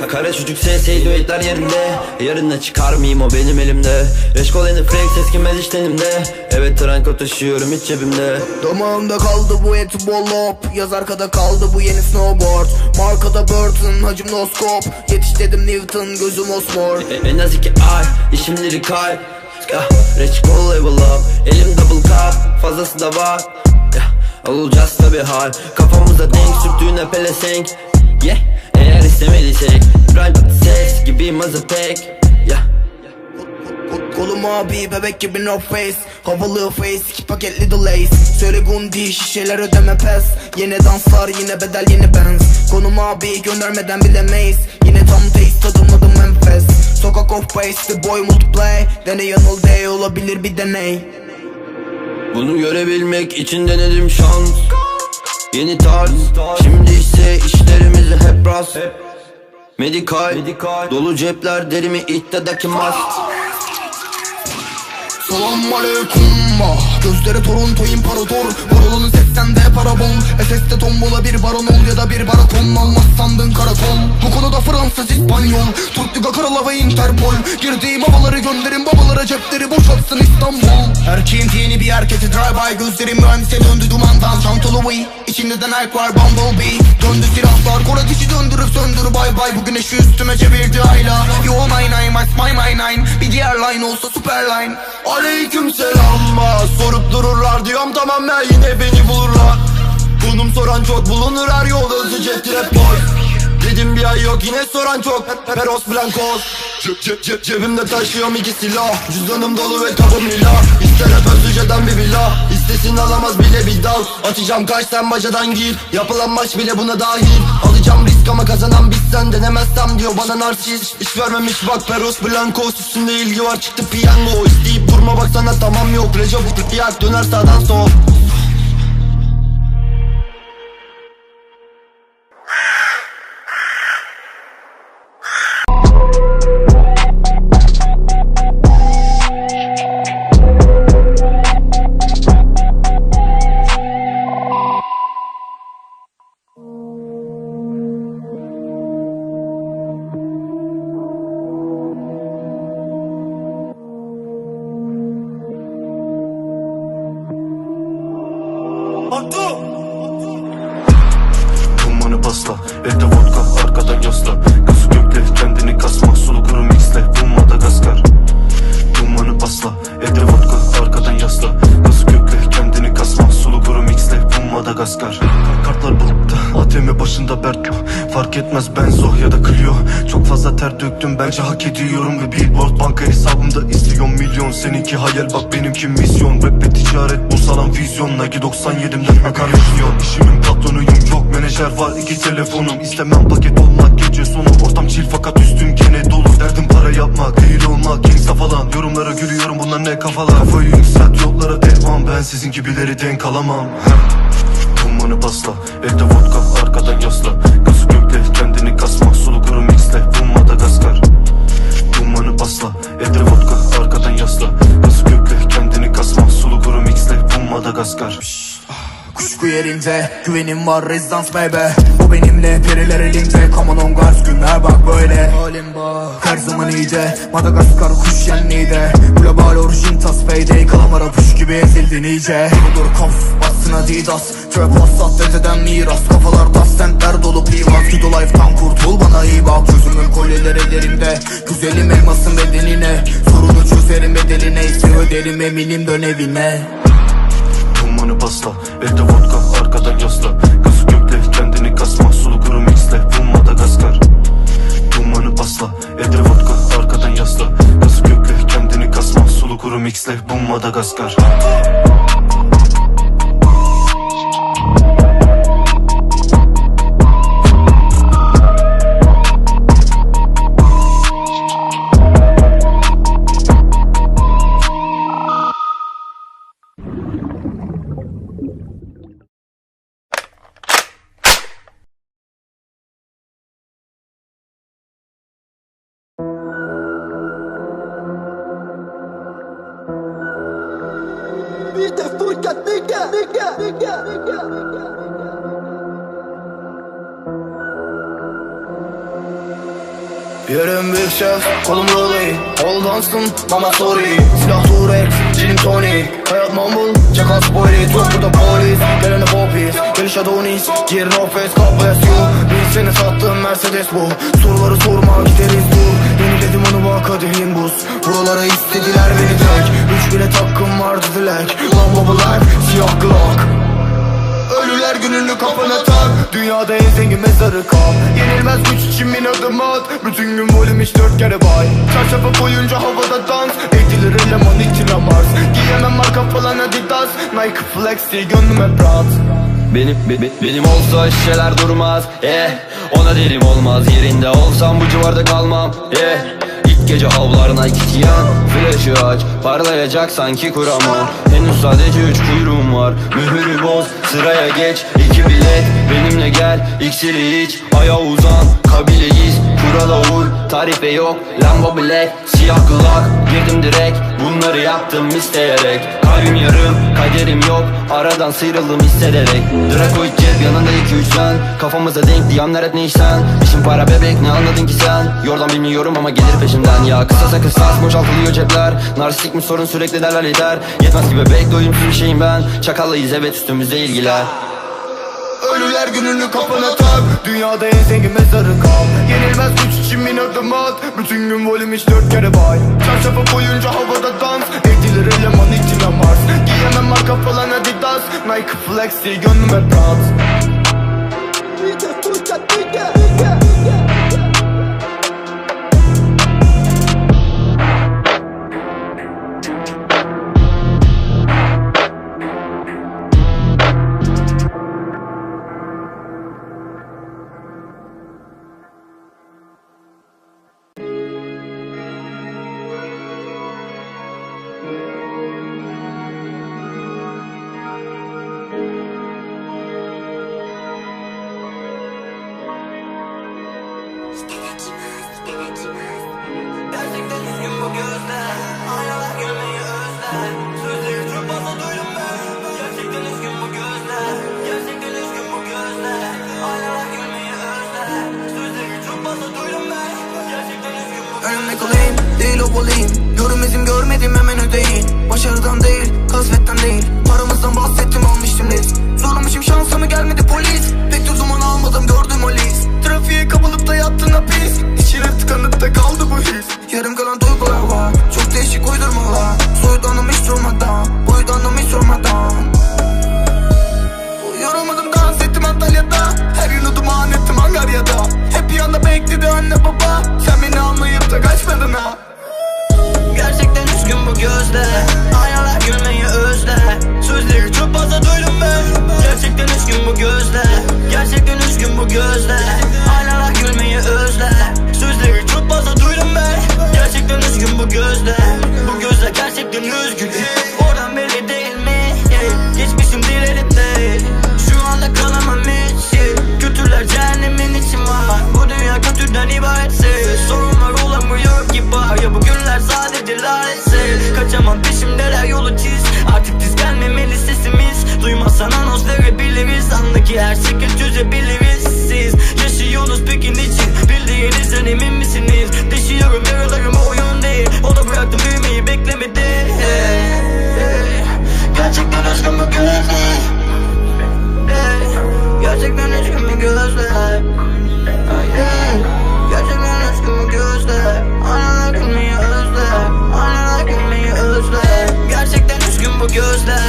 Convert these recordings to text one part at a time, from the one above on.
Ka- Kara çocuk ses düetler yerinde. Yarına çıkar mıyım o benim elimde? Reşkol yeni flex eskimez hiç tenimde Evet tranko taşıyorum hiç cebimde. Damağımda kaldı bu eti bollop Yaz arkada kaldı bu yeni snowboard. Markada Burton hacım no scope Yetiş dedim Newton gözüm osmor. E- En az iki ay işim lirikal Ya Reçkol level up. Elim double cup Fazlası da var. Ya Olacağız tabi hal. Kafamıza denk sürttüğüne pelesenk Yeah. Eğer istemediysek Rhyme ses gibi mazapek Yeah. Kol- Kolum abi bebek gibi no face. Havalı face iki paket little lace. Söyle gundi şişeler ödeme pes. Yine danslar yine bedel yeni benz. Konum abi göndermeden bilemeyiz Yine tam taste tadımladım enfes Sokak of base the boy multiplay Deney yanıl day olabilir bir deney. Bunu görebilmek için denedim şans Yeni tarz. Şimdi ise işlerimiz hep rast. Medikal, Dolu cepler derimi ihtidaki mask Selam aleyküm Gözleri Toronto imparator Parolunu seksende para bol SS'de tombola bir baron ol ya da bir baraton. Almaz sandın karakol Bu konuda Fransız İspanyol. Türk Liga Kralı ve Interpol. Girdiğim havaları gönderin babalara cepleri boşaltsın İstanbul. Erkeğin yeni bir erketi drive by. Gözlerim mühendise döndü dumandan. Çantalı Wii İçinde de Nike var Bumblebee. Döndü silahlar Kor ateşi döndürüp söndür bay bay. Bu güneşi üstüme çevirdi ayla. Yo nine nine my my my nine. Bir diğer line olsa super line. Aleyküm selam Sorup dururlar diyorum tamam ya yine beni bulurlar. Konum soran çok bulunur her yol özü cep trap boy. Dedim bir ay yok yine soran çok. Peros Blancos. Cep cep cep cebimde taşıyorum iki silah. Cüzdanım dolu ve kabım lila İster hep özüceden bir villa İstesin alamaz bile bir dal. Atacağım kaç sen bacadan gir. Yapılan maç bile buna dahil. Alacağım risk ama kazanan biz sen denemezsem diyor bana narsist. İş vermemiş bak Peros Blancos Üstünde ilgi var. Çıktı piyango. İsteyip durma baksana tamam yok. Recep yak döner sağdan sol Madagaskar Kartlar bulutta ATM başında Berto Fark etmez benzo ya da Clio. Çok fazla ter döktüm bence hak ediyorum. Ve billboard banka hesabımda istiyorum milyon. Seninki hayal bak benimki misyon. Rap ve ticaret bu salam vizyon. Nike 97'mden akar yaşıyor İşimin patronuyum yok menajer var. İki telefonum İstemem paket olmak. Gece sonu Ortam chill fakat üstüm gene dolu. Derdim para yapmak değil olmak Gangsta falan Yorumlara gülüyorum bunlar ne kafalar? Kafayı yükselt yollara devam. Ben sizin gibileri denk alamam Dumanı pasla Evde vodka arkadan yasla. Kızı gökle kendini kasma Sulu kuru mixle. Bu Madagaskar. Dumanı pasla Evde vodka arkadan yasla. Kızı gökle kendini kasma Sulu kuru mixle. Bu Madagaskar. Kuşku yerinde güvenim var rezidans baby Bu benimle periler elinde. Come on on guards günler bak böyle. Halim bak. Her zaman iyice. Madagaskar kuş yenliydi. Global orijin tas payday. Kalamara puş gibi ezildin iyice. Budur kaf bassın adidas Trap hassas dededen miras Kafalar tas sentler dolu pivas Good life'tan kurtul bana iyi bak. Çözümün kolyeler ellerimde Güzelim elmasın bedenine. Sorunu çözerim bedeli neyse öderim eminim dön evine. Dumanı pasla Evde vodka arkadan yasla. Kızı gökle kendini kasma Sulu kuru mixle. Bu Madagaskar Dumanı pasla Evde vodka arkadan yasla. Kızı gökle kendini kasma Sulu kuru mixle. Bu Madagaskar dikkat dikkat dikkat dikkat dikkat Yerim bir şef, kolum roley All dansın, mama sorry. Silah turek, gin tonic. Hayat mumble, çakal spoiler. Tuz burada polis, gelene popis Geliş adonis, girin ofis, kapes you. Bin seni sattım Mercedes bu. Soruları sorma, gideriz dur Yeniledim onu bak kadehim buz Buralara istediler beni tek. Üç bilet hakkım vardı dilek. Lambo black, siyah glock. Ölüler gününü kafana tak. Dünyada en zengin mezarı kal Yenilmez güç için bin adım at. Bütün gün volüm hiç dört kere bay. Çarşafı boyunca havada dans. Edilir eleman içine Mars. Giyemem marka falan Adidas. Nike flex değil gönlüm hep rahat Benim be- be- benim olsa şişeler durmaz eh. Ona derim olmaz yerinde olsam bu civarda kalmam eh Gece havlarına gitiyen Flaşı aç parlayacak sanki kuramam Henüz sadece üç kuyruğum var. Mühürü boz sıraya geç. İki bilet benimle gel. İksiri iç Aya uzan. Kabileyiz kurala uy Tarife yok Lambo Black siyah kulak Girdim direkt. Bunları yaptım isteyerek Kalbim yarım kaderim yok. Aradan sıyrıldım hissederek. Dracoid cep yanında iki üç sen Kafamıza denk diyanlar hep ne işten? İşin para bebek ne anladın ki sen? Yordan bilmiyorum ama gelir peşimden. Ya kısasa kısas boşaltılıyor cepler. Narsistik mi sorun sürekli derler yeter Yetmez ki bebek doyumsuz bir şeyim ben. Çakallıyız evet üstümüzde ilgiler. Ölüler gününü kafana tak. Dünyada en zengin mezarı kal. Yenilmez güç için bin adım at. Bütün gün volüm hiç dört kere bay. Çarşafı boyunca havada dans. Edilir eleman Giyemem marka falan Adidas. Nike flex değil gönlüm hep rahat Görünmezim görmedim hemen ödeyin. Başarıdan değil kasvetten değil Gerçekten gözler Gerçekten üzgün bu gözler Aynalar gülmeyi özler Aynalar gülmeyi özler Gerçekten üzgün bu gözler.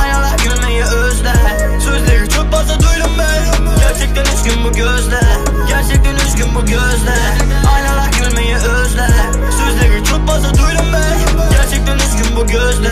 Aynalar gülmeyi özler. Sözleri çok fazla duydum ben. Gerçekten üzgün bu gözler. Gerçekten üzgün bu gözler. Aynalar gülmeyi özler. Sözleri çok fazla duydum ben. Gerçekten üzgün bu gözler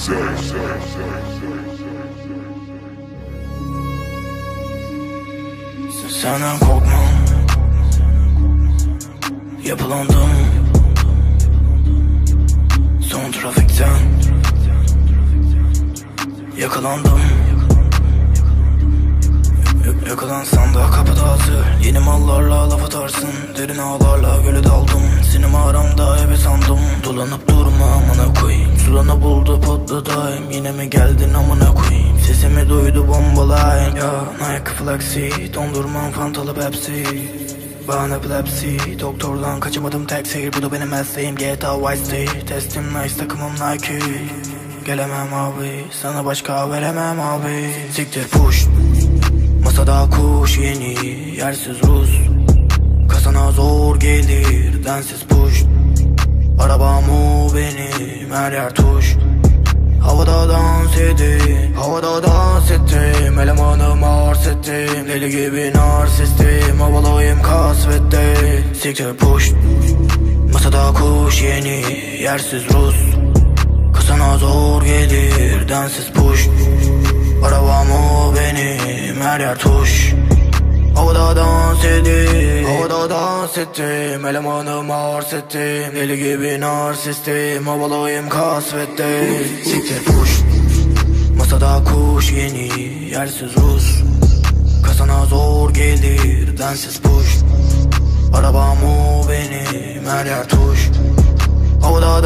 Senden korkmam. Yapılandım. Son trafikten. Yakalandım. Yakalansan da kapıda hazır. Yeni mallarla laf atarsın. Derin ağlarla göle daldım. Sinema aramda eve sandım. Dolanıp durma amına koyayım Sulanı buldu patladayım Yine mi geldin amına koyayım? Sesimi duydu bombalayım Ya Nike Flexi Dondurmam fantalı Pepsi. Ben epilepsi Doktordan kaçamadım tek seyir Bu da benim mesleğim GTA Vice City. Testim nice takımım Nike. Gelemem abi Sana başka veremem abi. Siktir push. Masada kuş yeni Yersiz Rus. Kasana zor gelir Densiz push Arabam o benim Her yer tuş. Havada dans edin Havada dans ettim. Elemanım arz ettim Deli gibi narsistim. Havalıyım kasvette Siktir push. Masada kuş yeni Yersiz Rus. Kasana zor gelir Densiz push. Arabam o benim Her yer tuş Havada dans edin Havada dans ettim. Elemanım arz ettim Deli gibi narsistim. Havalıyım kasvette. Siktir push Masada kuş yeni. Yersiz Rus. Kasana zor gelir. Densiz push. Arabam o benim. Her yer tuş. Havada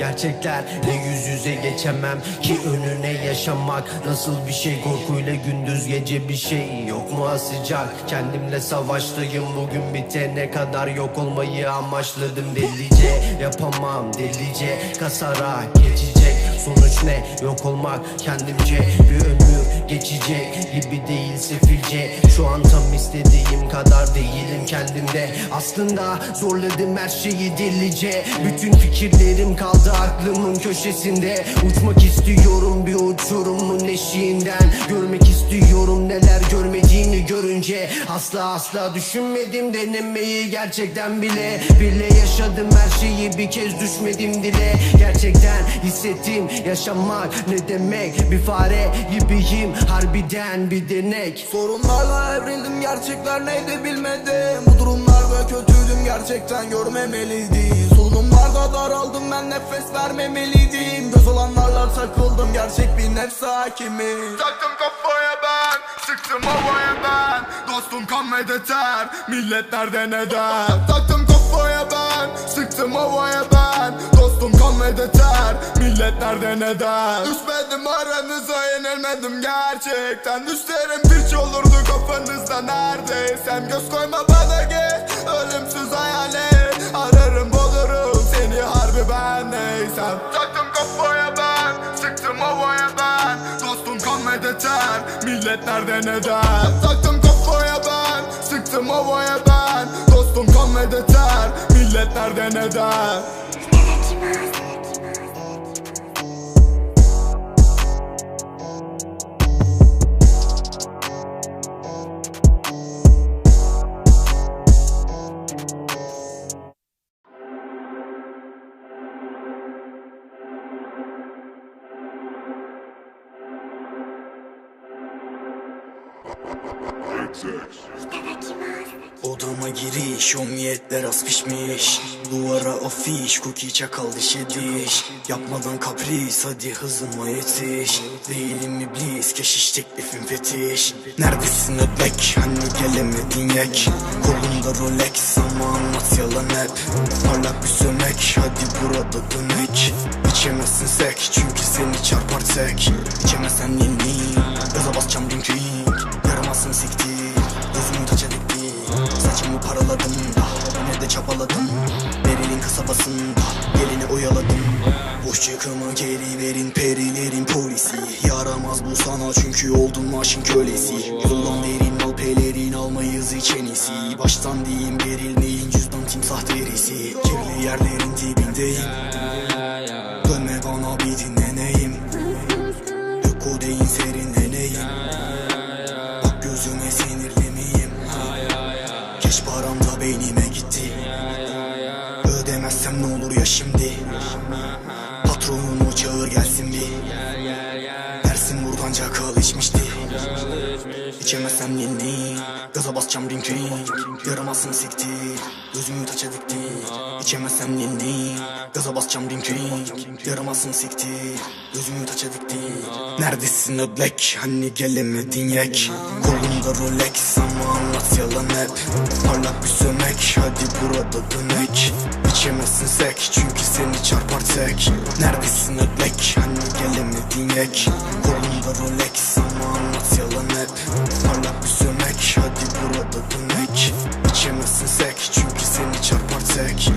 Ya gerçeklerle yüz yüze geçemem ki önüne yaşamak. Nasıl bir şey korkuyla gündüz gece bir şey yok mu? Sıcak Kendimle savaştayım. Bugün bitene kadar yok olmayı amaçladım. Delice Yapamam delice kasarak geçecek. Sonuç ne? Yok olmak kendimce bir ömür geçecek gibi değil sefilce. Şu an tam istediğim kadar değilim kendimde. Aslında zorladım her şeyi delice. Bütün fikirlerim kaldı aklımın köşesinde. Uçmak istiyorum bir uçurumun eşiğinden. Görmek istiyorum neler görmediğimi görünce. Asla asla düşünmedim denemeyi gerçekten bile. Bile yaşadım her şeyi bir kez düşmedim dile. Gerçekten hissettim yaşamak ne demek? Bir fare gibiyim harbiden bir denek. Sorunlarla evrildim gerçekler neydi bilmedim. Bu durumlarda kötüydüm gerçekten görmemeliydi Solunumlarda daraldım ben nefes vermemeliydim. Göz olanlarla takıldım gerçek bir nefs hakimi Taktım kafaya ben sıktım havaya ben. Dostum kan ve de ter millet nerede neden? Taktım kafaya ben sıktım havaya ben Ve de ter millet nerede neden Düşmedim aranıza yenilmedim gerçekten. Düşlerim pirç olurdu kafanızda neredeysem Göz koyma bana gel. Ölümsüz hayalet Ararım bulurum seni. Harbi ben neysem. Taktım kafaya ben sıktım havaya ben. Dostum kan de ter millet nerede neden Taktım kafaya ben sıktım havaya ben. Dostum kan de ter millet nerede neden mine. Giriş, omiyetler az pişmiş Duvara afiş, cookie çakal diş. Ediş Yapmadan kapris, hadi hızıma yetiş. Değilim iblis, keşiş teklifim fetiş. Neredesin ödlek, hani gelemedin yek? Kolumda Rolex ama anlat yalan hep. Parlak bir sömek, hadi burada dönek. İçemezsin sek, çünkü seni çarpar tek. İçemezsen yenileyim, gaza basacağım ring ring. Yaramazsın siktir, gözümü taça dikti Saçımı paraladım Yine de çapaladım Beril'in kasabasında Gelini oyaladım. Boş çıkımı geri verin perilerin polisi. Yaramaz bu sana çünkü oldun maaşın kölesi. Yoldan verin mal pelerin almayız içenisi Baştan diyeyim Yaramazsın siktir Gözümü taça dikti İçemezsem yenileyim Gaza basacağım ring Yaramazsın siktir Gözümü taça dikti Neredesin ödlek Hani gelemedin yek? Kolumda Rolex ama anlat yalan hep. Parlak bir sömek Hadi burada dönek. İçemezsin sek Çünkü seni çarpar tek. Neredesin ödlek Hani gelemedin yek? Kolumda Rolex ama anlat yalan Çünkü seni çarpar tek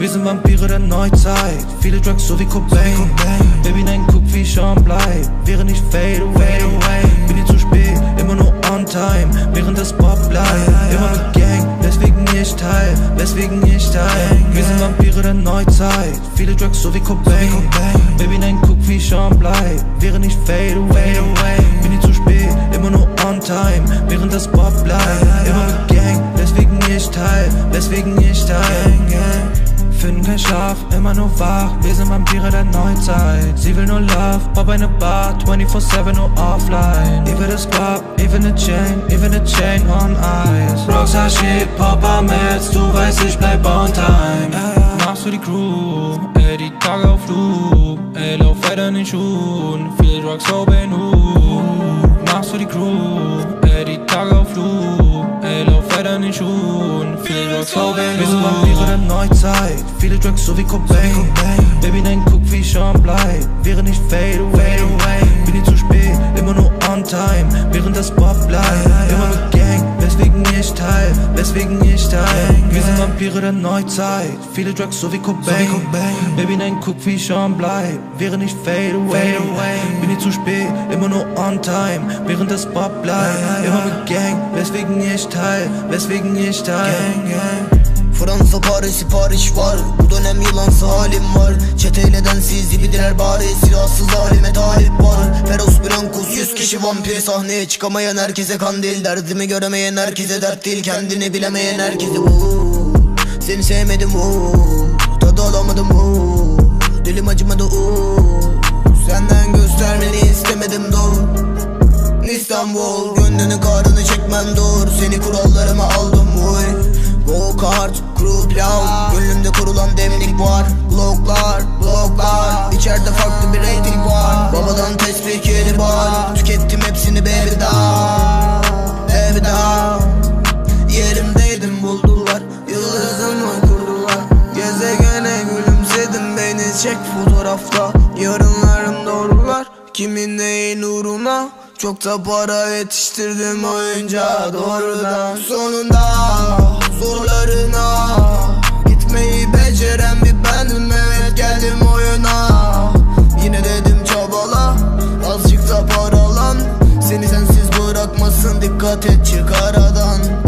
Wir sind Vampire der Neuzeit, viele Drugs so wie Cobain. Baby, nein, guck wie Sean bleib, während ich fade away. Bin nie zu spät, immer nur on time, während das Pop bleibt. Immer mit Gang, weswegen ich teil, weswegen ich teil. Wir sind Vampire der Neuzeit, viele Drugs so wie Cobain. Baby, nein, guck wie Sean bleib, während ich fade away. Bin nie zu spät, immer nur on time, während das Pop bleibt. Immer mit Gang, weswegen ich teil, weswegen ich teil. Finden kein Schlaf, immer nur wach, wir sind Vampire der Neuzeit. Sie will nur Love, Pop eine Bar, 24-7 nur offline. Will das Club, will ne Chain, will ne Chain on Ice. Rockstar Shit, Papa Metz, du weißt ich bleib on time. Machst du die Crew, ey die Tage auf Flug. Ey lauf weiter in den Schuhen, viel Drugs so Ben Machst du die Crew, ey die Tage auf Flug Ey lauf weiter in den Schuhen, viel Drugs so Ben Wir sind Vampire der Neuzeit, viele Drugs so wie Cobain. Baby, nein, guck wie Sean bleib, während ich fade away. Bin nie zu spät, immer nur on time, während das Pop bleibt. Immer mit Gang, weswegen ich teil, weswegen ich teil. Wir sind Vampire der Neuzeit, viele Drugs so wie Cobain. Baby, nein, guck wie Sean bleib, während ich fade away. Bin nie zu spät, immer nur on time, während das Pop bleibt. Immer mit Gang, weswegen ich teil, weswegen ich teil Fransa Paris sipariş var. Bu dönem yılansı halim var. Çeteyle densiz zibidiler bari. Silahsız halime talip var. Feroz Brankos yüz kişi vampir. Sahneye çıkamayan herkese kandil. Derdimi göremeyen herkese dert değil. Kendini bilemeyen herkese bu Seni sevmedim o Tadı alamadım o Dilim acımadı o Senden göstermeni istemedim doğru İstanbul Gönlünün karını çekmem dur. Seni kurallarıma aldım oy Go kart, crew plan Gönlümde kurulan demlik var. Bloklar, bloklar. İçeride farklı bir rating var. Babadan tesbih yeri var. Tükettim hepsini baby down Baby down Yerimdeydim buldular. Yıldızımı kurdular Gezegene gülümsedim beni. Çek fotoğrafta. Yarınlarım doğrular. Kimin neyin uğruna? Çok da para yetiştirdim oyunca doğrudan. Sonunda zorlarına Gitmeyi beceren bir bendim evet geldim oyuna. Yine dedim çabala azıcık da paralan Seni sensiz bırakmasın dikkat et çık aradan